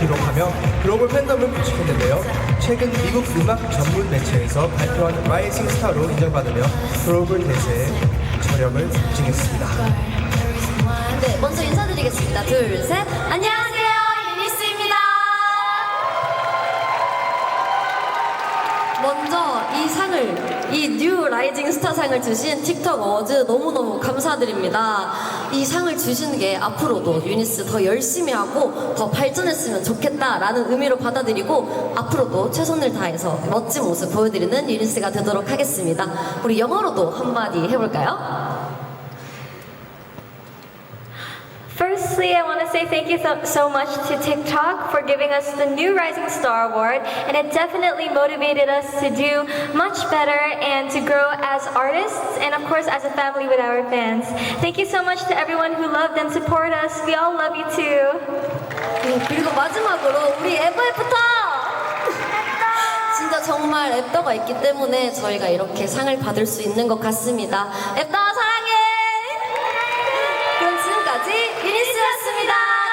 기록하며 글로벌 팬덤을 구축했는데요. 최근 미국 음악 전문 매체에서 발표한 라이징 스타로 인정받으며 글로벌 대세에 저력을 증했습니다. 네, 먼저 인사드리겠습니다. 둘, 셋. 안녕하세요. 유니스입니다. 먼저 이 상을, 이 뉴 라이징 스타 상을 주신 틱톡 어즈 너무너무 감사드립니다. 이 상을 주시는 게 앞으로도 유니스 더 열심히 하고 더 발전했으면 좋겠다라는 의미로 받아들이고 앞으로도 최선을 다해서 멋진 모습 보여드리는 유니스가 되도록 하겠습니다. 우리 영어로도 한마디 해볼까요? Firstly, I want to say thank you so, so much to TikTok for giving us the new Rising Star Award, and it definitely motivated us to do much better and to grow as artists, and of course, as a family with our fans. Thank you so much to everyone who loved and support us. We all love you too. 네, 그리고 마지막으로 우리 에버애프터! 진짜 정말 앱더가 있기 때문에 저희가 이렇게 상을 받을 수 있는 것 같습니다. 앱더 사 였습니다.